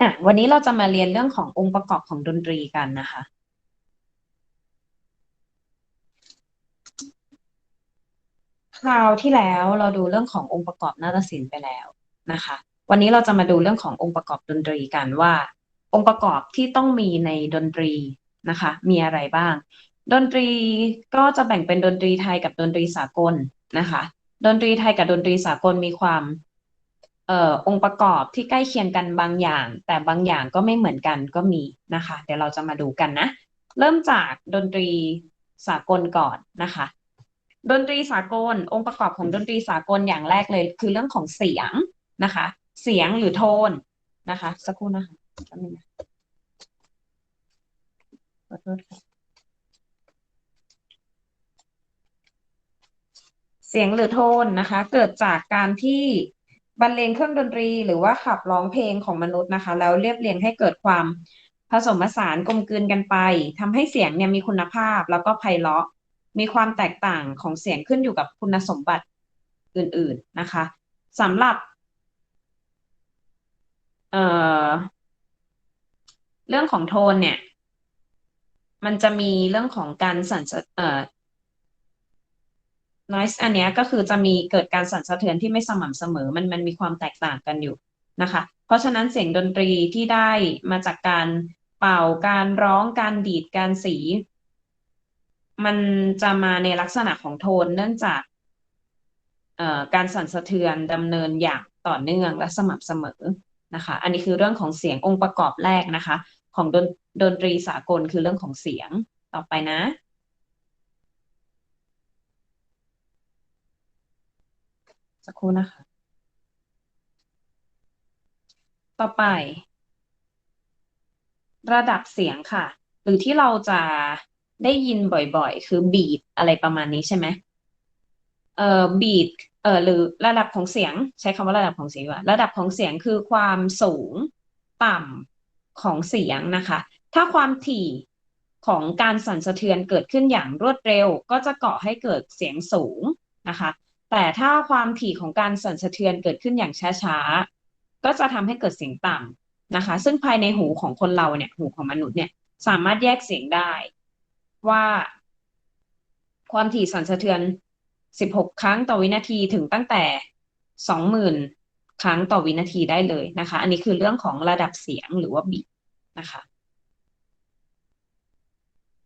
อะวันนี้เราจะมาเรียนเรื่องขององค์ประกอบของดนตรีกันนะคะ คราวที่แล้วเราดูเรื่องขององค์ประกอบนาฏศิลป์ไปแล้วนะคะ วันนี้เราจะมาดูเรื่องขององค์ประกอบดนตรีกันว่า องค์ประกอบที่ต้องมีในดนตรีนะคะ มีอะไรบ้าง ดนตรีก็จะแบ่งเป็นดนตรีไทยกับดนตรีสากลนะคะ ดนตรีไทยกับดนตรีสากลมีความ ออองค์ประกอบที่ใกล้เคียงกันบางอย่าง แต่บางอย่างก็ไม่เหมือนกันก็มีนะคะ เดี๋ยวเราจะมาดูกันนะ เริ่มจากดนตรีสากลก่อนนะคะ ดนตรีสากล องค์ประกอบของดนตรีสากลอย่างแรกเลย คือเรื่องของเสียงนะคะ เสียงหรือโทนนะคะ สักครู่นะคะแป๊บนึงนะขอโทษค่ะเสียงหรือโทนนะคะ เกิดจากการที่ บรรเลงเครื่องดนตรี หรือว่าขับร้องเพลงของมนุษย์นะคะ แล้วเรียบเรียงให้เกิดความผสมผสานกลมกลืนกันไปทำให้เสียงเนี่ยมีคุณภาพแล้วก็ไพเราะ มีความแตกต่างของเสียงขึ้นอยู่กับคุณสมบัติอื่น ๆนะคะสำหรับเอ่อเรื่องของโทนเนี่ย มันจะมีเรื่องของการสั่นสะเอ่อ noise อันเนี้ยก็คือจะมีเกิดการสั่นสะเทือนที่ไม่สม่ำเสมอมันมันมีความแตกต่างกันอยู่นะคะ เพราะฉะนั้นเสียงดนตรีที่ได้มาจากการเป่าการร้องการดีดการสี มันจะมาในลักษณะของโทนเนื่องจากการสั่นสะเทือนดำเนินอย่างต่อเนื่องและสม่ำเสมอนะคะ อันนี้คือเรื่องของเสียงองค์ประกอบแรกนะคะ ของดนดนตรีสากลคือเรื่องของเสียงต่อไปนะ สักครู่นะคะ ต่อไป ระดับเสียงค่ะ หรือที่เราจะได้ยินบ่อยๆ คือบีทอะไรประมาณนี้ใช่ไหมเอ่อบีทเอ่อหรือระดับของเสียง ใช้คำว่าระดับของเสียงว่า ระดับของเสียงคือความสูงต่ำของเสียงนะคะ ถ้าความถี่ของการสั่นสะเทือนเกิดขึ้นอย่างรวดเร็ว ก็จะก่อให้เกิดเสียงสูงนะคะ แต่ถ้าความถี่ของการสั่นสะเทือนเกิดขึ้นอย่างช้าๆ ก็จะทำให้เกิดเสียงต่ำนะคะ ซึ่งภายในหูของคนเราเนี่ย หูของมนุษย์เนี่ย สามารถแยกเสียงได้ ว่า ความถี่สั่นสะเทือน 16 ครั้งต่อวินาทีถึงตั้งแต่ 20,000 ครั้งต่อวินาทีได้เลยนะคะ อันนี้คือเรื่องของระดับเสียงหรือว่าบีนะคะ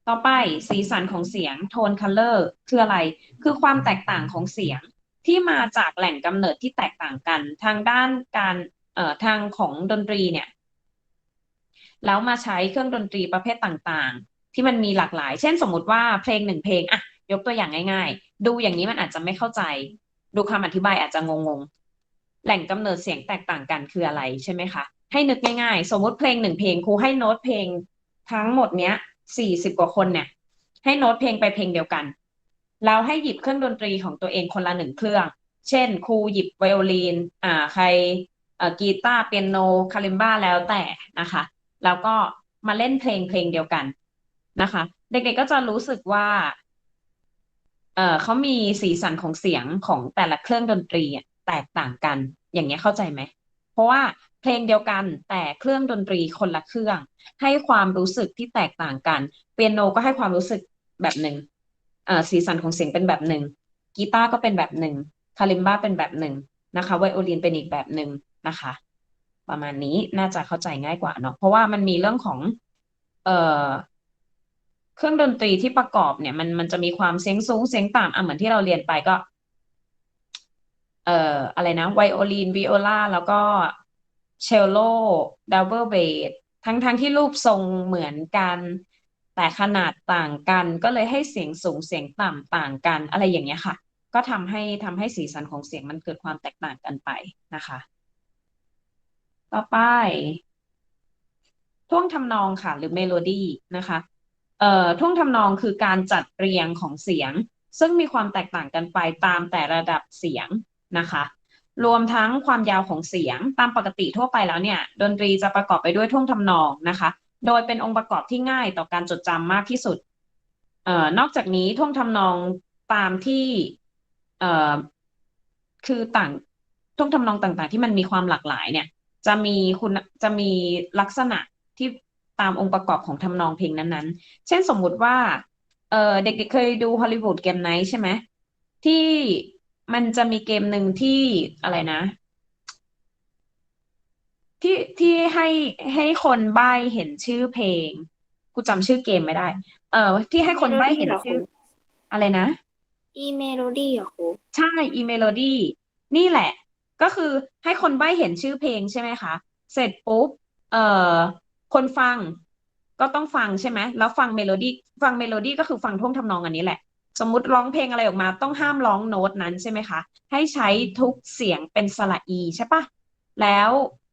ต่อไปสีสันของเสียงโทนคัลเลอร์คืออะไร คือความแตกต่างของเสียง ที่มาจากแหล่งกำเนิดที่แตกต่างกัน ทางด้านการเอ่อทางของดนตรีเนี่ย แล้วมาใช้เครื่องดนตรีประเภทต่างๆ ที่มันมีหลากหลาย เช่นสมมุติว่าเพลงหนึ่งเพลงอะยกตัวอย่างง่าย ๆ ดูอย่างนี้มันอาจจะไม่เข้าใจ ดูคำอธิบายอาจจะงงๆแหล่งกำเนิดเสียงแตกต่างกันคืออะไรใช่ไหมคะให้นึกง่ายๆ สมมติเพลงหนึ่งเพลงครูให้โน้ตเพลงทั้งหมดเนี้ยสี่สิบกว่าคนเนี่ย ให้โน้ตเพลงไปเพลงเดียวกัน แล้วให้หยิบเครื่องดนตรีของตัวเองคนละหนึ่งเครื่อง เช่น ครูหยิบไวโอลินอ่าใครกีตาร์เปียโนคาลิมบ้าแล้วแต่นะคะ แล้วก็มาเล่นเพลงเพลงเดียวกันนะคะ เด็กๆก็จะรู้สึกว่าเอ่อเขามีสีสันของเสียงของแต่ละเครื่องดนตรีแตกต่างกัน อย่างเงี้ยเข้าใจไหม เพราะว่าเพลงเดียวกันแต่เครื่องดนตรีคนละเครื่อง ให้ความรู้สึกที่แตกต่างกัน เปียโนก็ให้ความรู้สึกแบบหนึ่ง สีสันของเสียงเป็นแบบหนึ่งกีตาร์ก็เป็นแบบหนึ่งคาลิมบ้าเป็นแบบหนึ่งนะคะไวโอลินเป็นอีกแบบหนึ่งนะคะ ประมาณนี้น่าจะเข้าใจง่ายกว่าเนาะเพราะว่ามันมีเรื่องของ เอ่อเครื่องดนตรีที่ประกอบเนี่ย มันมันจะมีความเสียงสูงเสียงต่ำอะเหมือนที่เราเรียนไปก็ เอ่ออะไรนะไวโอลินวิโอลาแล้วก็เชลโลดับเบิลเบสทั้งทั้งที่รูปทรงเหมือนกัน แต่ขนาดต่างกันก็เลยให้เสียงสูงเสียงต่ำต่างกันอะไรอย่างเงี้ยค่ะ ก็ทำให้ทำให้สีสันของเสียงมันเกิดความแตกต่างกันไปนะคะ ต่อไปท่วงทำนองค่ะ หรือเมโลดี้นะคะเอ่อท่วงทำนองคือการจัดเรียงของเสียง ซึ่งมีความแตกต่างกันไปตามแต่ระดับเสียงนะคะ รวมทั้งความยาวของเสียงตามปกติทั่วไปแล้วเนี่ย ดนตรีจะประกอบไปด้วยท่วงทำนองนะคะ โดยเป็นองค์ประกอบที่ง่ายต่อการจดจำมากที่สุดเอ่อนอกจากนี้ท่วงทำนองตามที่เอ่อคือต่างท่วงทำนองต่าง ๆ ที่มันมีความหลากหลายเนี่ย จะมีคุณจะมีลักษณะที่ตามองค์ประกอบของทำนองเพลงนั้นๆ เช่นสมมุติว่าเออเด็กๆเคยดูฮอลลีวูดเกมไนท์ใช่ไหมที่มันจะมีเกมหนึ่งที่อะไรนะ ที่ที่ให้ให้คนใบ้เห็นชื่อเพลง กูจำชื่อเกมไม่ได้ เออที่ให้คนใบ้เห็นชื่อ อะไรนะ อีเมโลดี้เหรอครูใช่อีเมโลดี้นี่แหละ ก็คือให้คนใบ้เห็นชื่อเพลงใช่ไหมคะ เสร็จปุ๊บ เอ่อ คนฟังก็ต้องฟังใช่ไหมแล้วฟังเมโลดี้ฟังเมโลดี้ก็คือฟังท่วงทำนองอันนี้แหละ สมมุติร้องเพลงอะไรออกมา ต้องห้ามร้องโน้ตนั้นใช่ไหมคะ ให้ใช้ทุกเสียงเป็นสระอีใช่ปะแล้ว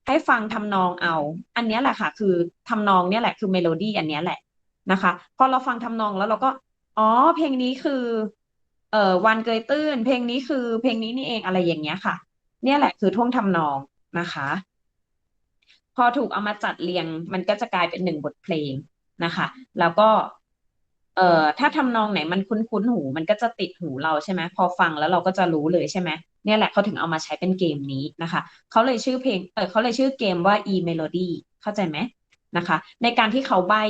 ให้ฟังทำนองเอา อันนี้แหละค่ะ คือทำนองเนี้ยแหละคือเมโลดี้อันนี้แหละนะคะพอเราฟังทำนองแล้วเราก็ อ๋อ เพลงนี้คือ เอ่อวันเกยตื้น เพลงนี้คือเพลงนี้นี่เองอะไรอย่างเงี้ยค่ะ เนี่ยแหละคือท่วงทำนองนะคะ พอถูกเอามาจัดเรียง มันก็จะกลายเป็นหนึ่งบทเพลงนะคะ แล้วก็ เอ่อถ้าทำนองไหนมันคุ้นๆหู มันก็จะติดหูเราใช่ไหมพอฟังแล้วเราก็จะรู้เลยใช่ไหม เนี่ยแหละเขาถึงเอามาใช้เป็นเกมนี้นะคะเขาเลยชื่อเพลงเออเขาเลยชื่อเกมว่า e melody เข้าใจไหมนะคะ ในการที่เขาใบ้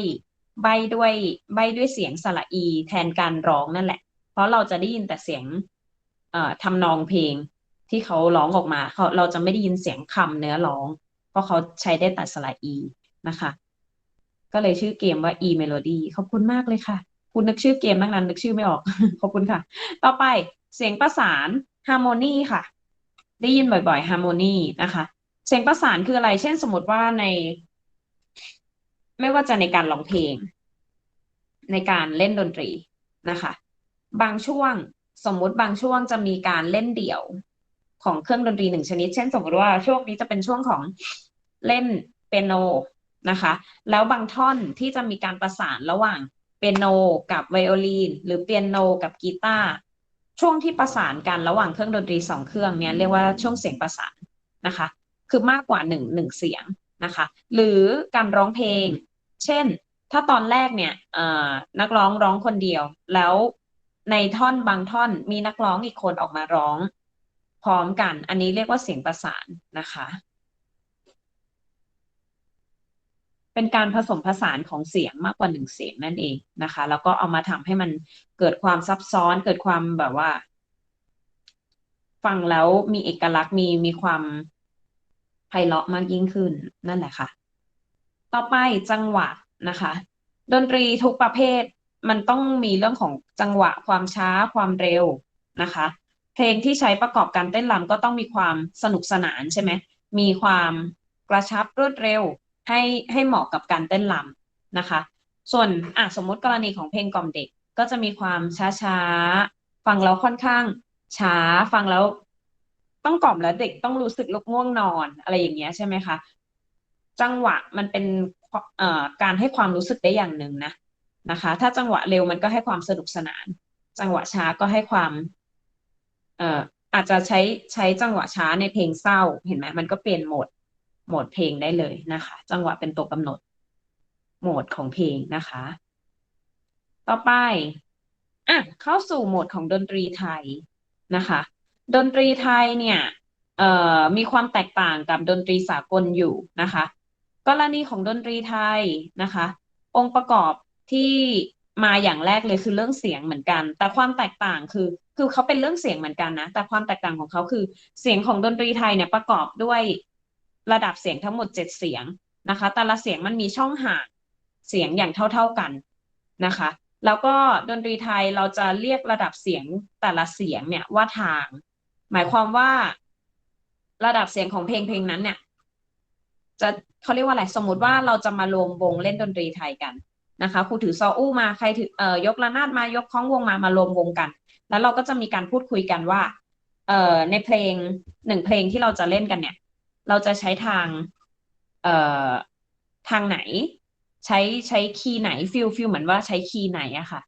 ใบ้ด้วยใบ้ด้วยเสียงสระอี แทนการร้องนั่นแหละ เพราะเราจะได้ยินแต่เสียงเอ่อทำนองเพลงที่เขาร้องออกมาเขาเราจะไม่ได้ยินเสียงคำเนื้อร้อง เพราะเขาใช้ได้แต่สระอีนะคะ ก็เลยชื่อเกมว่า e melody ขอบคุณมากเลยค่ะ คุณนึกชื่อเกมตั้งนั้นนึกชื่อไม่ออก ขอบคุณค่ะ ต่อไปเสียงประสาน harmony ค่ะ ได้ยินบ่อยๆ harmony นะคะ เสียงประสานคืออะไร เช่นสมมติว่าใน ไม่ว่าจะในการร้องเพลง ในการเล่นดนตรีนะคะ บางช่วงสมมุติบางช่วงจะมีการเล่นเดี่ยวของเครื่องดนตรีหนึ่งชนิด เช่น สมมติว่าช่วงนี้จะเป็นช่วงของเล่นเปียโนนะคะ แล้วบางท่อนที่จะมีการประสานระหว่างเปียโนกับไวโอลินหรือเปียโนกับกีตาร์ ช่วงที่ประสานกันระหว่างเครื่องดนตรีสองเครื่องเนี่ยเรียกว่าช่วงเสียงประสานนะคะ คือมากกว่าหนึ่งหนึ่งเสียงนะคะ หรือการร้องเพลง เช่น ถ้าตอนแรกเนี่ยนักร้องร้องคนเดียว แล้วในท่อนบางท่อนมีนักร้องอีกคนออกมาร้อง พร้อมกัน อันนี้เรียกว่าเสียงประสานนะคะ เป็นการผสมผสานของเสียงมากกว่าหนึ่งเสียงนั่นเองนะคะ แล้วก็เอามาทำให้มันเกิดความซับซ้อน เกิดความแบบว่า ฟังแล้วมีเอกลักษณ์มีมีความไพเราะมากยิ่งขึ้นนั่นแหละค่ะ ต่อไปจังหวะนะคะ ดนตรีทุกประเภทมันต้องมีเรื่องของจังหวะความช้าความเร็วนะคะ เพลงที่ใช้ประกอบการเต้นรำก็ต้องมีความสนุกสนานใช่ไหมมีความกระชับรวดเร็ว ให้ให้เหมาะกับการเต้นรำนะคะ ส่วนอะสมมติกรณีของเพลงกล่อมเด็กก็จะมีความช้าช้าฟังแล้วค่อนข้าง ช้าฟังแล้วต้องกล่อมแล้วเด็กต้องรู้สึกลุกง่วงนอนอะไรอย่างเงี้ยใช่ไหมคะจังหวะมันเป็นเอ่อการให้ความรู้สึกได้อย่างหนึ่งนะนะคะ ถ้าจังหวะเร็วมันก็ให้ความสนุกสนาน จังหวะช้าก็ให้ความเอ่ออาจจะใช้ใช้จังหวะช้าในเพลงเศร้า เห็นไหมมันก็เปลี่ยนโหมด โหมดเพลงได้เลยนะคะ จังหวะเป็นตัวกำหนดโหมดของเพลงนะคะ ต่อไปอะเข้าสู่โหมดของดนตรีไทยนะคะ ดนตรีไทยเนี่ยเอ่อมีความแตกต่างกับดนตรีสากลอยู่นะคะ กรณีของดนตรีไทยนะคะ องค์ประกอบที่มาอย่างแรกเลยคือเรื่องเสียงเหมือนกัน แต่ความแตกต่างคือ คือเขาเป็นเรื่องเสียงเหมือนกันนะ แต่ความแตกต่างของเขาคือ เสียงของดนตรีไทยเนี่ยประกอบด้วย ระดับเสียงทั้งหมดเจ็ดเสียงนะคะ แต่ละเสียงมันมีช่องห่างเสียงอย่างเท่า ๆกันนะคะ แล้วก็ดนตรีไทยเราจะเรียกระดับเสียงแต่ละเสียงเนี่ยว่าทาง หมายความว่า ระดับเสียงของเพลงเพลงนั้นเนี่ย จะเขาเรียกว่าอะไรสมมติว่าเราจะมารวมวงเล่นดนตรีไทยกันนะคะครูถือซออู้มาใครถือเอ่อยกระนาดมายกคล้องวงมามารวมวงกัน แล้วเราก็จะมีการพูดคุยกันว่าเอ่อในเพลงหนึ่งเพลงที่เราจะเล่นกันเนี่ย เราจะใช้ทาง เอ่อ ทางไหน ใช้ใช้คีย์ไหนฟิลฟิลเหมือนว่าใช้คีย์ไหนอะค่ะ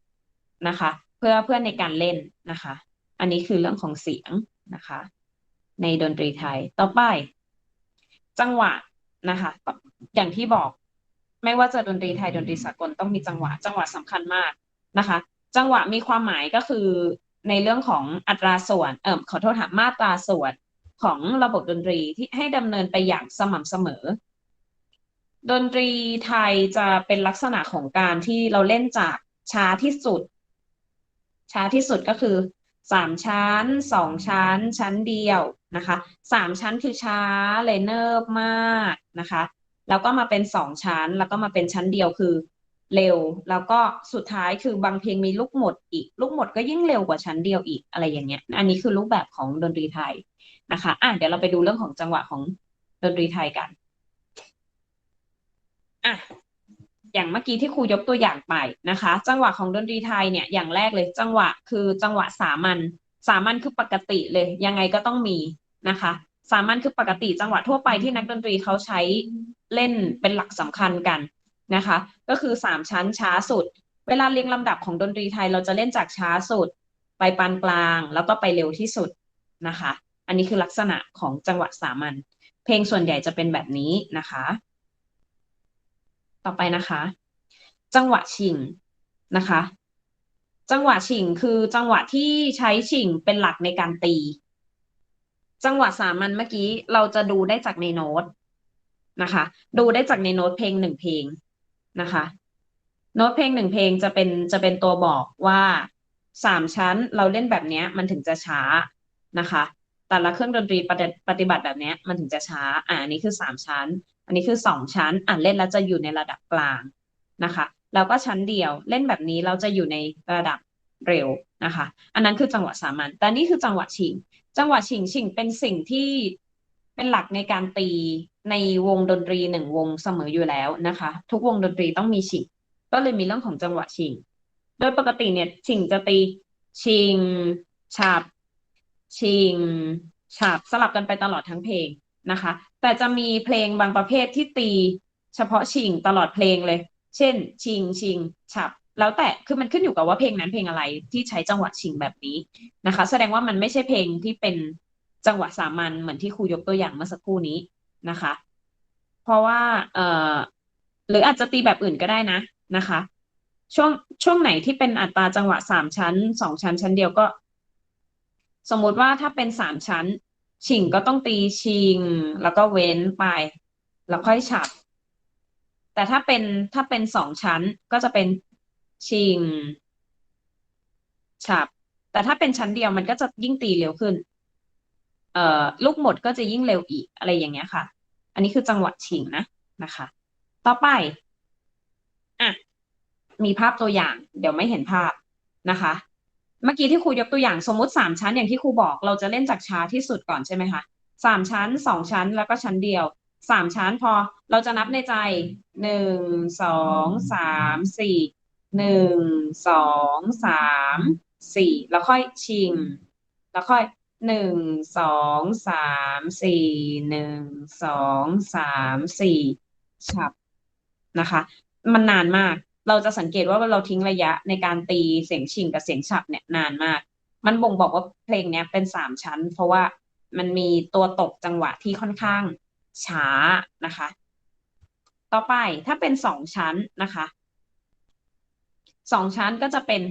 นะคะ เพื่อเพื่อในการเล่นนะคะ อันนี้คือเรื่องของเสียงนะคะ ในดนตรีไทยต่อไป จังหวะนะคะ อย่างที่บอกไม่ว่าจะดนตรีไทยดนตรีสากลต้องมีจังหวะ จังหวะสำคัญมากนะคะ จังหวะมีความหมายก็คือในเรื่องของอัตราส่วน เอ่อขอโทษค่ะมาตราส่วน ของระบบดนตรีที่ให้ดำเนินไปอย่างสม่ำเสมอ ดนตรีไทยจะเป็นลักษณะของการที่เราเล่นจากช้าที่สุด ช้าที่สุดก็คือสามชั้นสองชั้น ชั้นเดียวนะคะสามชั้นคือช้าเลยเนิบมากนะคะ แล้วก็มาเป็นสองชั้น แล้วก็มาเป็นชั้นเดียวคือ เร็ว แล้วก็สุดท้ายคือบางเพลงมีลูกหมดอีก ลูกหมดก็ยิ่งเร็วกว่าชั้นเดียวอีกอะไรอย่างเงี้ย อันนี้คือรูปแบบของดนตรีไทยนะคะอะเดี๋ยวเราไปดูเรื่องของจังหวะของดนตรีไทยกันอะอย่างเมื่อกี้ที่ครูยกตัวอย่างไปนะคะ จังหวะของดนตรีไทยเนี่ยอย่างแรกเลย จังหวะคือจังหวะสามัญสามัญคือปกติเลย ยังไงก็ต้องมีนะคะ สามัญคือปกติจังหวะทั่วไปที่นักดนตรีเขาใช้เล่นเป็นหลักสำคัญกัน นะคะ ก็คือสามชั้นช้าสุด เวลาเรียงลำดับของดนตรีไทยเราจะเล่นจากช้าสุด ไปปานกลางแล้วก็ไปเร็วที่สุดนะคะ อันนี้คือลักษณะของจังหวะสามัญเพลงส่วนใหญ่จะเป็นแบบนี้นะคะ ต่อไปนะคะ จังหวะชิงนะคะ จังหวะชิงคือจังหวะที่ใช้ชิงเป็นหลักในการตี จังหวะสามัญเมื่อกี้เราจะดูได้จากในโน้ตนะคะ ดูได้จากในโน้ตเพลงหนึ่งเพลง นะคะโน้ตเพลงหนึ่งเพลงจะเป็นจะเป็นตัวบอกว่าสามชั้นเราเล่นแบบนี้มันถึงจะช้านะคะ แต่ละเครื่องดนตรีปฏิบัติแบบนี้มันถึงจะช้าอ่าอันนี้คือสามชั้น อันนี้คือสองชั้นอ่านเล่นแล้วจะอยู่ในระดับกลางนะคะแล้วก็ชั้นเดียวเล่นแบบนี้เราจะอยู่ในระดับเร็วนะคะ อันนั้นคือจังหวะสามัญแต่นี่คือจังหวะชิง จังหวะชิงชิงเป็นสิ่งที่ เป็นหลักในการตีในวงดนตรีหนึ่งวงเสมออยู่แล้วนะคะ ทุกวงดนตรีต้องมีชิง ก็เลยมีเรื่องของจังหวะชิง โดยปกติเนี่ยชิงจะตีชิงฉับชิงฉับสลับกันไปตลอดทั้งเพลงนะคะ แต่จะมีเพลงบางประเภทที่ตีเฉพาะชิงตลอดเพลงเลย เช่น ชิงชิงฉับ แล้วแต่คือมันขึ้นอยู่กับว่าเพลงนั้นเพลงอะไรที่ใช้จังหวะชิงแบบนี้นะคะ แสดงว่ามันไม่ใช่เพลงที่เป็น จังหวะสามัญเหมือนที่ครูยกตัวอย่างเมื่อสักครู่นี้นะคะ เพราะว่าเอ่อหรืออาจจะตีแบบอื่นก็ได้นะนะคะ ช่วงช่วงไหนที่เป็นอัตราจังหวะสามชั้นสองชั้นชั้นเดียวก็ สมมุติว่าถ้าเป็นสามชั้น ชิงก็ต้องตีชิง แล้วก็เว้นไป แล้วค่อยฉับ แต่ถ้าเป็นถ้าเป็นสองชั้นก็จะเป็นชิงฉับ แต่ถ้าเป็นชั้นเดียวมันก็จะยิ่งตีเร็วขึ้น เอ่อลูกหมดก็จะยิ่งเร็วอีกอะไรอย่างเงี้ยค่ะ อันนี้คือจังหวะชิงนะนะคะ ต่อไปอะมีภาพตัวอย่าง เดี๋ยวไม่เห็นภาพนะคะ เมื่อกี้ที่ครูยกตัวอย่างสมมุติสามชั้นอย่างที่ครูบอกเราจะเล่นจากช้าที่สุดก่อนใช่ไหมคะสามชั้นสองชั้นแล้วก็ชั้นเดียวสามชั้นพอเราจะนับในใจหนึ่งสองสามสี่หนึ่งสองสามสี่แล้วค่อยชิง แล้วค่อย หนึ่งสองสามสี่หนึ่งสองสามสี่ฉับนะคะ มันนานมาก เราจะสังเกตว่าเราทิ้งระยะในการตีเสียงชิงกับเสียงฉับเนี่ยนานมาก มันบ่งบอกว่าเพลงเนี้ยเป็นสามชั้น เพราะว่ามันมีตัวตกจังหวะที่ค่อนข้างช้านะคะ ต่อไปถ้าเป็นสองชั้นนะคะสองชั้นก็จะเป็น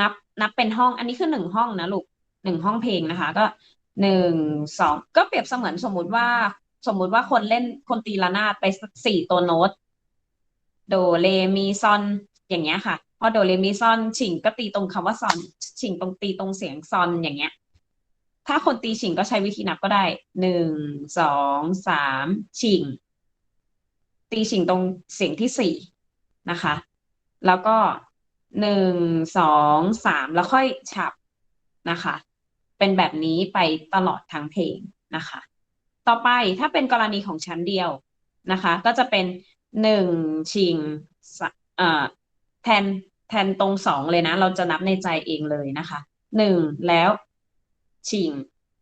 นับนับเป็นห้อง อันนี้คือหนึ่งห้องนะลูก หนึ่งห้องเพลงนะคะ ก็หนึ่งสองก็เปรียบเสมือนสมมุติว่า สมมุติว่าคนเล่นคนตีระนาดไปสี่ตัวโน้ต โดเรมีซอนอย่างเงี้ยค่ะ พอโดเรมีซอนฉิงก็ตีตรงคำว่าซอน ฉิงตรงตีตรงเสียงซอนอย่างเงี้ย ถ้าคนตีฉิงก็ใช้วิธีนับก็ได้หนึ่งสองสามฉิงตีฉิงตรงเสียงที่สี่นะคะ แล้วก็หนึ่งสองสามแล้วค่อยฉับนะคะ เป็นแบบนี้ไปตลอดทั้งเพลงนะคะ ต่อไปถ้าเป็นกรณีของชั้นเดียวนะคะ ก็จะเป็นหนึ่งชิงแทนแทนตรงสองเลยนะ เราจะนับในใจเองเลยนะคะหนึ่งแล้วชิง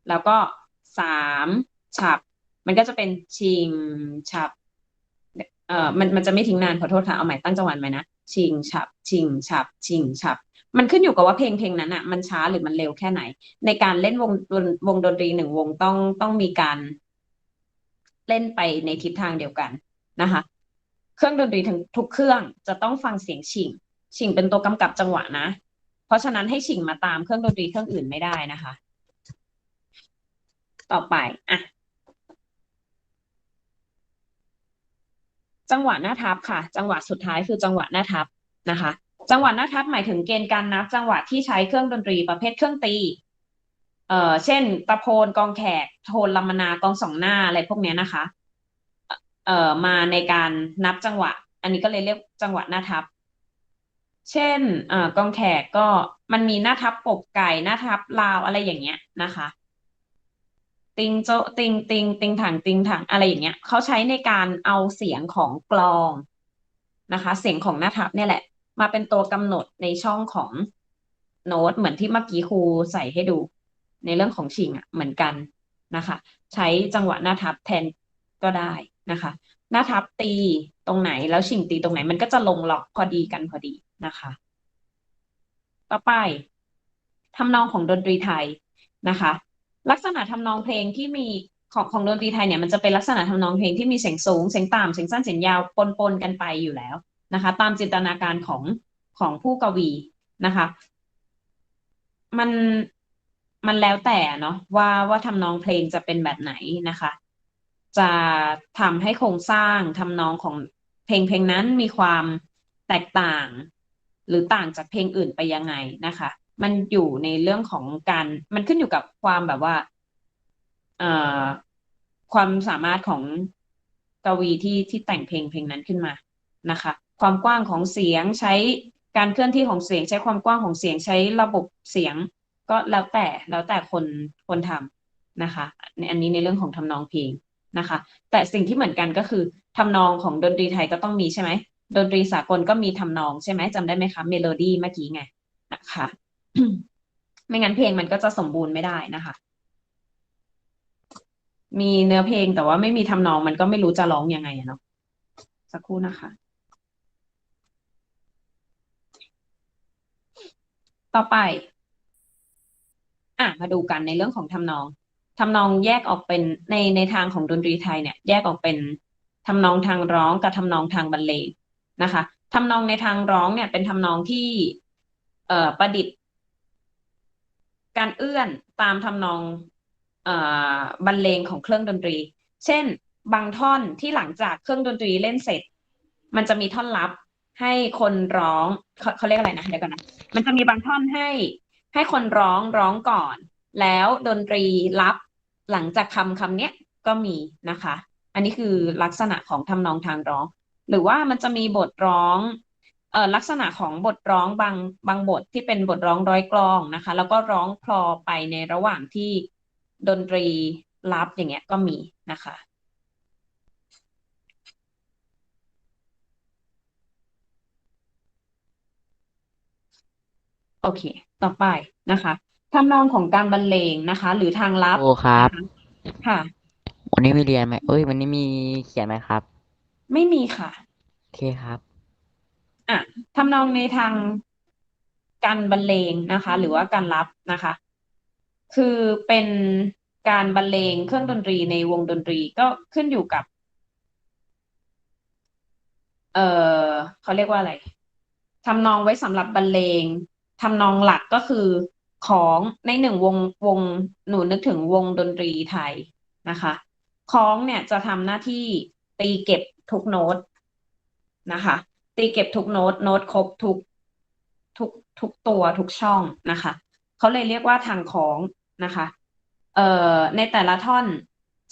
แล้วก็สามฉับ มันก็จะเป็นชิงฉับเอ่อมันมันจะไม่ทิ้งนานขอโทษค่ะเอาใหม่ตั้งจังหวะใหม่นะชิงฉับ ชิงฉับ ชิงฉับ มันขึ้นอยู่กับว่าเพลงเพลงนั้นอะมันช้าหรือมันเร็วแค่ไหน ในการเล่นวงวงดนตรีหนึ่งวงต้องต้องมีการเล่นไปในทิศทางเดียวกันนะคะ เครื่องดนตรีทั้งทุกเครื่องจะต้องฟังเสียงชิงชิงเป็นตัวกำกับจังหวะนะ เพราะฉะนั้นให้ชิงมาตามเครื่องดนตรีเครื่องอื่นไม่ได้นะคะ ต่อไปอะจังหวะหน้าทับค่ะ จังหวะสุดท้ายคือจังหวะหน้าทับนะคะ จังหวะหน้าทับหมายถึงเกณฑ์การนับจังหวะที่ใช้เครื่องดนตรีประเภทเครื่องตี เอ่อ เช่น ตะโพนกองแขก โทนลำมนากองสองหน้าอะไรพวกนี้นะคะ เอ่อ มาในการนับจังหวะ อันนี้ก็เลยเรียกจังหวะหน้าทับ เช่น เอ่อ กองแขกก็มันมีหน้าทับปกไก่หน้าทับลาวอะไรอย่างเงี้ยนะคะ ติงโจติงติงติงถังติงถังอะไรอย่างเงี้ยเขาใช้ในการเอาเสียงของกลองนะคะ เสียงของหน้าทับเนี่ยแหละ มาเป็นตัวกำหนดในช่องของโน้ตเหมือนที่เมื่อกี้ครูใส่ให้ดู ในเรื่องของชิงอะเหมือนกันนะคะ ใช้จังหวะหน้าทับแทนก็ได้นะคะ หน้าทับตีตรงไหนแล้วชิงตีตรงไหน มันก็จะลงล็อกพอดีกันพอดีนะคะ ต่อไปทำนองของดนตรีไทยนะคะ ลักษณะทำนองเพลงที่มีของของดนตรีไทยเนี่ยมันจะเป็นลักษณะทำนองเพลงที่มีเสียงสูงเสียงต่ำเสียงสั้นเสียงยาวปนปนกันไปอยู่แล้ว นะคะ ตามจินตนาการของของผู้กวีนะคะ มันมันแล้วแต่เนาะว่าว่าทำนองเพลงจะเป็นแบบไหนนะคะ จะทำให้โครงสร้างทำนองของเพลงเพลงนั้นมีความแตกต่าง หรือต่างจากเพลงอื่นไปยังไงนะคะ มันอยู่ในเรื่องของการมันขึ้นอยู่กับความแบบว่าเอ่อความสามารถของกวีที่ที่แต่งเพลงเพลงนั้นขึ้นมานะคะ ความกว้างของเสียงใช้การเคลื่อนที่ของเสียง ใช้ความกว้างของเสียงใช้ระบบเสียง ก็แล้วแต่แล้วแต่คนคนทำนะคะในอันนี้ในเรื่องของทำนองเพลงนะคะ แต่สิ่งที่เหมือนกันก็คือทำนองของดนตรีไทยก็ต้องมีใช่ไหมดนตรีสากลก็มีทำนองใช่ไหมจำได้ไหมคะเมโลดี้เมื่อกี้ไงนะคะไม่งั้นเพลงมันก็จะสมบูรณ์ไม่ได้นะคะ มีเนื้อเพลงแต่ว่าไม่มีทำนองมันก็ไม่รู้จะร้องยังไงเนาะสักครู่นะคะ ต่อไป อะมาดูกันในเรื่องของทำนองทำนองแยกออกเป็นในในทางของดนตรีไทยเนี่ย แยกออกเป็นทำนองทางร้องกับทำนองทางบรรเลงนะคะทำนองในทางร้องเนี่ยเป็นทำนองที่เอ่อประดิษฐ์ การเอื้อนตามทำนองเอ่อบรรเลงของเครื่องดนตรี เช่น บางท่อนที่หลังจากเครื่องดนตรีเล่นเสร็จ มันจะมีท่อนลับ ให้คนร้องเขาเขาเรียกอะไรนะเดี๋ยวก่อนนะมันจะมีบางท่อนให้ ให้คนร้องร้องก่อน แล้วดนตรีรับหลังจากคำคำเนี้ยก็มีนะคะ อันนี้คือลักษณะของทำนองทางร้อง หรือว่ามันจะมีบทร้องเอ่อลักษณะของบทร้องบางบางบทที่เป็นบทร้องร้อยกลองนะคะ แล้วก็ร้องคลอไปในระหว่างที่ดนตรีรับอย่างเงี้ยก็มีนะคะ โอเค ต่อไปนะคะทำนองของการบรรเลงนะคะ หรือทางลับโอ้ครับนะคะค่ะ วันนี้มีเรียนไหมเอ้ย วันนี้มีเขียนไหมครับ ไม่มีค่ะ โอเคครับอะทำนองในทางการบรรเลงนะคะ หรือว่าการรับนะคะ คือเป็นการบรรเลงเครื่องดนตรีในวงดนตรีก็ขึ้นอยู่กับ เอ่อเขาเรียกว่าอะไรทำนองไว้สำหรับบรรเลง ทำนองหลักก็คือของในหนึ่งวงวงหนูนึกถึงวงดนตรีไทยนะคะของเนี่ยจะทำหน้าที่ตีเก็บทุกโน้ตนะคะ ตีเก็บทุกโน้ตโน้ตครบทุกทุกทุกตัวทุกช่องนะคะเขาเลยเรียกว่าทางของนะคะเอ่อในแต่ละท่อน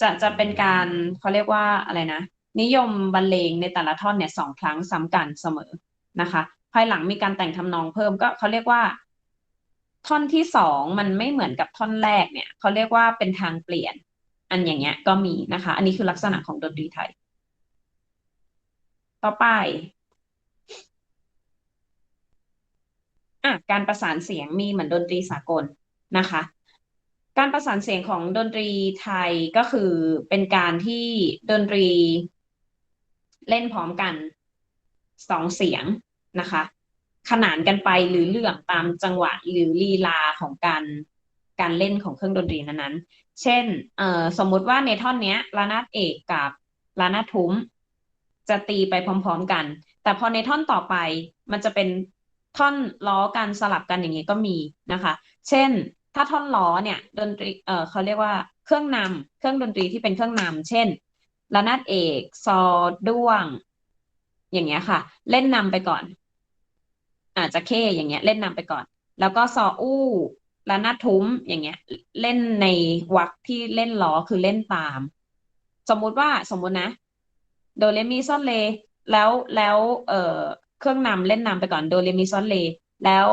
จะจะเป็นการเขาเรียกว่าอะไรนะนิยมบรรเลงในแต่ละท่อนเนี่ยสองครั้งซ้ำกันเสมอนะคะ ภายหลังมีการแต่งทำนองเพิ่มก็เขาเรียกว่า ท่อนที่สองมันไม่เหมือนกับท่อนแรกเนี่ยเขาเรียกว่าเป็นทางเปลี่ยน อันอย่างเงี้ยก็มีนะคะ อันนี้คือลักษณะของดนตรีไทย ต่อไปอะการประสานเสียงมีเหมือนดนตรีสากลนะคะ การประสานเสียงของดนตรีไทยก็คือเป็นการที่ดนตรีเล่นพร้อมกันสองเสียง นะคะ ขนานกันไปหรือเลื่อนตามจังหวะหรือลีลาของการการเล่นของเครื่องดนตรีนั้นๆ เช่นสมมุติว่าในท่อนเนี้ยระนาดเอกกับระนาดทุ้ม จะตีไปพร้อม ๆกัน แต่พอในท่อนต่อไปมันจะเป็นท่อนล้อกันสลับกันอย่างนี้ก็มีนะคะ เช่น ถ้าท่อนล้อเนี่ยดนตรีเออเขาเรียกว่าเครื่องนำเครื่องดนตรีที่เป็นเครื่องนำเช่นระนาดเอก ซอด้วง อย่างเงี้ยค่ะ เล่นนำไปก่อน อาจจะเข้อย่างเงี้ย เล่นนำไปก่อน แล้วก็ซออู้ระนาดทุ้มอย่างเงี้ย เล่นในวรรคที่เล่นล้อคือเล่นตาม สมมุติว่าสมมุตินะ โดเรมีซอนเล แล้วแล้วเอ่อเครื่องนำเล่นนำไปก่อนโดเรมีซอนเล แล้ว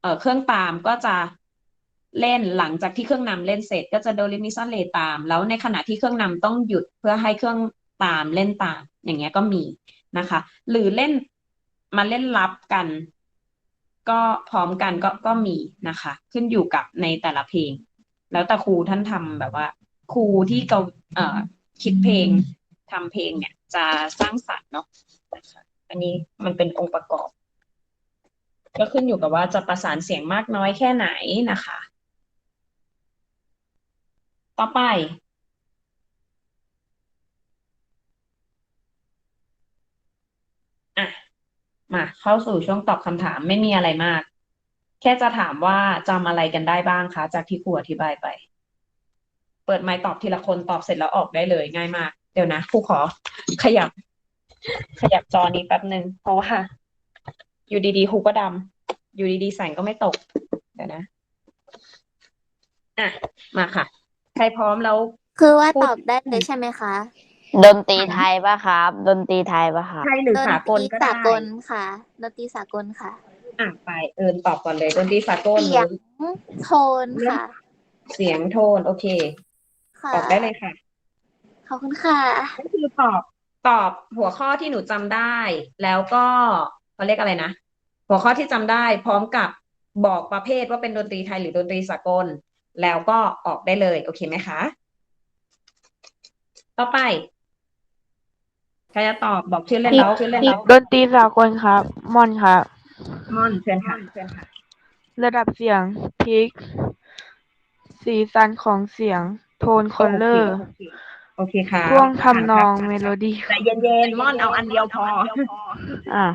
เอ่อเครื่องตามก็จะเล่นหลังจากที่เครื่องนำเล่นเสร็จ ก็จะโดเรมีซอนเลตาม แล้วในขณะที่เครื่องนำต้องหยุดเพื่อให้เครื่องตามเล่นตาม อย่างเงี้ยก็มีนะคะ หรือเล่นมาเล่นรับกัน ก็พร้อมกันก็ก็มีนะคะ ขึ้นอยู่กับในแต่ละเพลง แล้วแต่ครูท่านทำแบบว่า ครูที่เขาเอ่อคิดเพลงทำเพลงเนี่ย จะสร้างสรรค์เนาะนะคะอันนี้มันเป็นองค์ประกอบ ก็ขึ้นอยู่กับว่าจะประสานเสียงมากน้อยแค่ไหนนะคะ ต่อไป อะ มาเข้าสู่ช่วงตอบคำถามไม่มีอะไรมาก แค่จะถามว่าจำอะไรกันได้บ้างคะ จากที่ครูอธิบายไป เปิดไมค์ตอบทีละคนตอบเสร็จแล้วออกได้เลยง่ายมาก เดี๋ยวนะครูขอ ขยับ ขยับจอนี้แป๊บหนึ่งเพราะว่าอยู่ดีๆครูก็ดำอยู่ดีๆแสงก็ไม่ตก เดี๋ยวนะอะมาค่ะ ใครพร้อมแล้ว คือว่าพูดตอบได้เลยใช่ไหมคะ ดนตรีไทยปะครับ ดนตรีไทยปะครับ ไทยหรือดนสากลตรีก็ได้สากลค่ะดนตรีสากลค่ะ อะไปเอิญตอบก่อนเลยดนตรีสากลเสียงโทนค่ะ เสียงโทน โอเคค่ะตอบได้เลยค่ะขอบคุณค่ะก็คือตอบตอบหัวข้อที่หนูจำได้ แล้วก็เขาเรียกอะไรนะหัวข้อที่จำได้พร้อมกับบอกประเภทว่าเป็นดนตรีไทยหรือดนตรีสากล แล้วก็ออกได้เลย โอเคไหมคะ ต่อไป ใครจะตอบบอกชื่อเล่นแล้วชื่อเล่นแล้วดนตรีสากลครับมอนครับมอนเชิญค่ะเชิญค่ะ ระดับเสียงพิกสีสันของเสียง โทนคอลเลอร์โอเคโอเคค่ะท่วงทำนองเมโลดี้ใจเย็นๆม่อนเอาอันเดียวพอ อ่า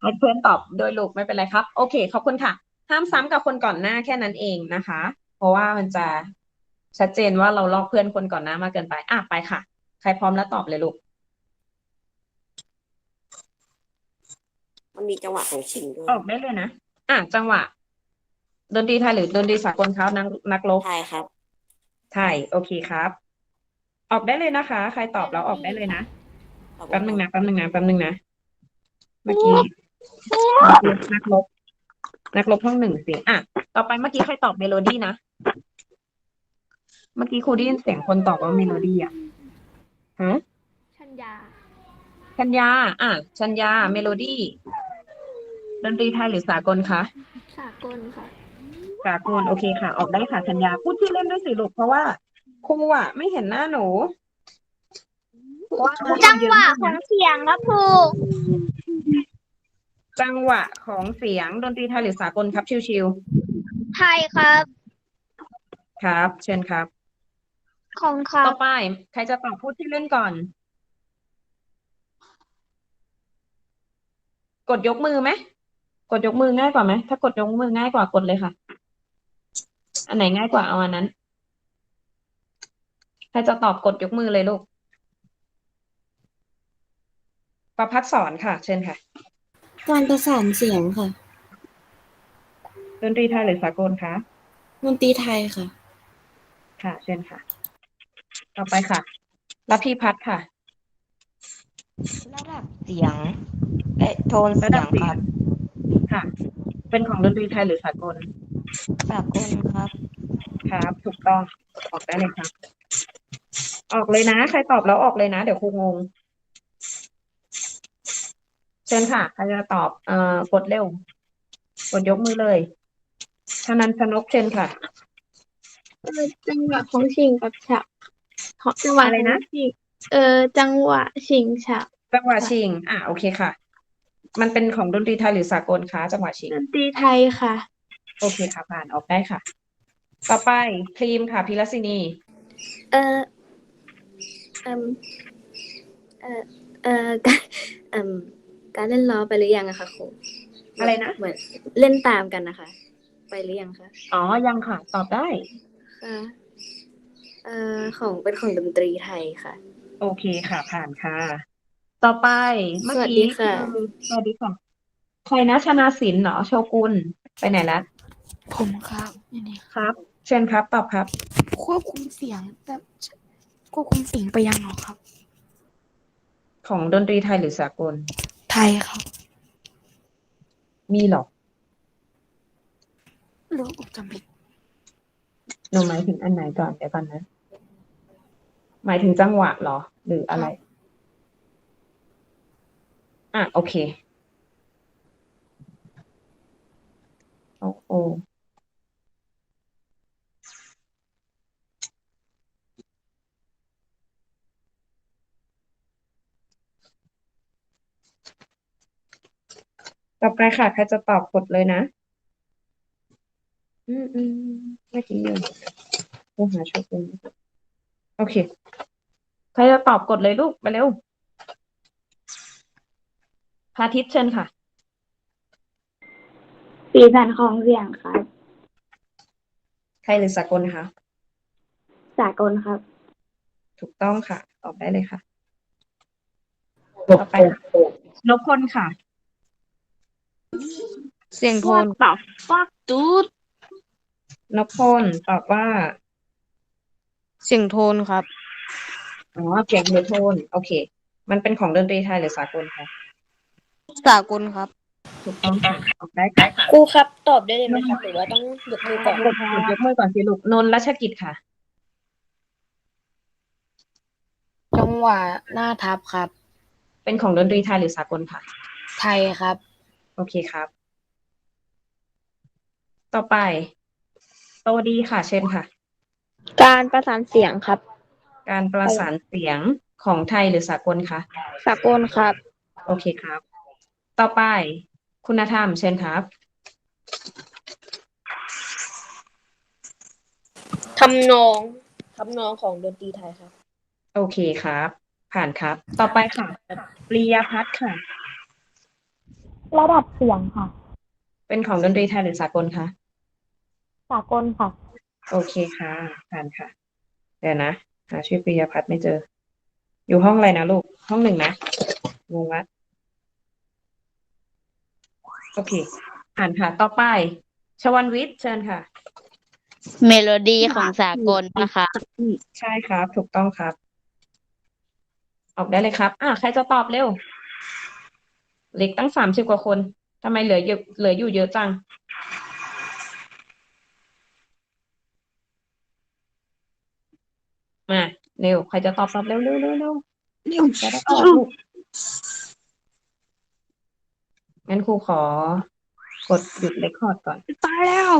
ให้เพื่อนตอบโดยลูกไม่เป็นไรครับ โอเคขอบคุณค่ะ ห้ามซ้ำกับคนก่อนหน้าแค่นั้นเองนะคะ เพราะว่ามันจะชัดเจนว่าเราลอกเพื่อนคนก่อนหน้ามากเกินไป อะไปค่ะ ใครพร้อมแล้วตอบเลยลูก มันมีจังหวะของชิงด้วยออกได้เลยนะ อะ จังหวะ ดนตรีไทยหรือดนตรีสากลเขานักนักรบใช่ครับ ไทย โอเคครับ ออกได้เลยนะคะ ใครตอบแล้วออกได้เลยนะ แป๊บหนึ่งนะ แป๊บหนึ่งนะ แป๊บหนึ่งนะ เมื่อกี้เมื่อกี้นักลบนักลบห้องหนึ่งเสียง อะ ต่อไปเมื่อกี้ใครตอบเมโลดี้นะ เมื่อกี้ครูได้ยินเสียงคนตอบว่าเมโลดี้อะฮะชัญญา ชัญญา อะ ชัญญา เมโลดี้ ดนตรีไทยหรือสากลคะสากลค่ะ สากลโอเคค่ะ ออกได้ค่ะชัญญาพูดชื่อเล่นด้วยสิลูกเพราะว่าครูอะ ไม่เห็นหน้าหนูเพราะว่าจังหวะของเสียงครับถูกจังหวะของเสียงดนตรีไทยหรือสากลครับชิวไทยครับๆครับ เชิญครับ ของครัต่บอไป ใครจะตอบพูดที่อเล่นก่อน กดยกมือไหม กดยกมือง่ายกว่าไหมถ้ากดยกมือง่ายกว่ากดเลยค่ะ อันไหนง่ายกว่าเอาอันนั้นใครจะตอบกดยกมือเลยลูก ประพัดสอนค่ะ เชิญค่ะการประสานเสียงค่ะดนตรีไทยหรือสากลคะ ดนตรีไทยค่ะ ค่ะ เชิญค่ะ ต่อไปค่ะรับพี่พัดค่ะ ระดับเสียงเอ๊ะโทนระเสีดัยบงเสีคยรังบ ค่ะ เป็นของดนตรีไทยหรือสากล สากลครับ ครับ ถูกต้อง ออกได้เลยครับ ออกเลยนะ ใครตอบแล้วออกเลยนะ เดี๋ยวครูงง เชิญค่ะ ใครจะตอบ เอ่อ กดเร็ว กดยกมือเลยธนันชนกเชิญค่ะจังหวะของชิงกับฉับของจังหวะอะไรนะของชิงเออ จังหวะชิงฉับจังหวะชิง อะ โอเคค่ะ มันเป็นของดนตรีไทยหรือสากลคะจังหวะชิงดนตรีไทยค่ะ โอเคค่ะผ่านออกได้ค่ะ ต่อไปครีมค่ะพิรัสินี เออเอมเออเออการเอมการเล่นล้อไปหรือยังอะคะครูอะไรนะ เหมือนเล่นตามกันนะคะ ไปหรือยังคะอ๋อยังค่ะ ตอบได้ค่ะเอ่อของเป็นของดนตรีไทยค่ะ โอเคค่ะผ่านค่ะ ต่อไปเมื่อสวัสกี้ดีค่ะ คือสวัสดีค่ะใครนะชนาสินเหรอโชกุนไปไหนแล้วผมครับนี่นี่ครับ เชิญครับตอบครับ ควบคุมเสียงแต่ควบคุมเสียงไปยังเหรอครับ ของดนตรีไทยหรือสากล ไทยครับ มีเหรอหรือผมจำผิดหนูหมายถึงอันไหนก่อนเดี๋ยวก่อนนะ หมายถึงจังหวะเหรอ หรืออะไร อะโอเคโอ้โอต่อไปค่ะ ใครจะตอบกดเลยนะ อืมอืมเมื่อกี้อยู่โทรหาโชกุนโอเค ใครจะตอบกดเลยลูก ไปเร็ว พาทิตย์เชิญค่ะ สีสันของเสียงครับ ไทยหรือสากลคะ สากลครับ ถูกต้องค่ะ ตอบได้เลยค่ะต่อไปค่ะนพพลค่ะ เสียงโทนต่อฟักตูดนพพลตอบว่า เสียงโทนครับ อ๋อ เสียงหรือโทน โอเค มันเป็นของดนตรีไทยหรือสากลคะ สากลครับ ถูกต้องค่ะตอบได้ค่ะครูครับ ตอบได้เลยไหมครับหรือว่าต้องยกมือก่อนกดยกมือก่อนสิลูกนนท์รัชกิจค่ะ จังหวะหน้าทับครับ เป็นของดนตรีไทยหรือสากลค่ะ ไทยครับ โอเคครับ ต่อไป โตดีค่ะ เชิญค่ะ การประสานเสียงครับ การประสานเสียงของไทยหรือสากลคะสากลครับ โอเคครับ ต่อไป คุณธรรมเชิญครับทำนองทำนองของดนตรีไทยครับ โอเคครับ ผ่านครับ ต่อไปค่ะปริยพัฒน์ค่ะ ระดับเสียงค่ะ เป็นของดนตรีไทยหรือสากลคะสากลค่ะ โอเคค่ะ ผ่านค่ะ เดี๋ยวนะหาชื่อปริยพัฒน์ไม่เจอ อยู่ห้องอะไรนะลูก ห้องหนึ่งนะงงละ โอเคผ่านค่ะ ต่อไป ชวันวิทย์เชิญค่ะ เมโลดี้ของสากลนะคะ ใช่ครับ ถูกต้องครับ ออกได้เลยครับ อะใครจะตอบเร็วเหล็กตั้งสามสิบกว่าคนทำไมเหลือเยอะเหลืออยู่เยอะจัง มาเร็วใครจะตอบตอบเร็วเร็วเร็วเร็วเร็วจะได้ตอบลูก งั้นครูขอกดหยุดเรคคอร์ดก่อน ตายแล้ว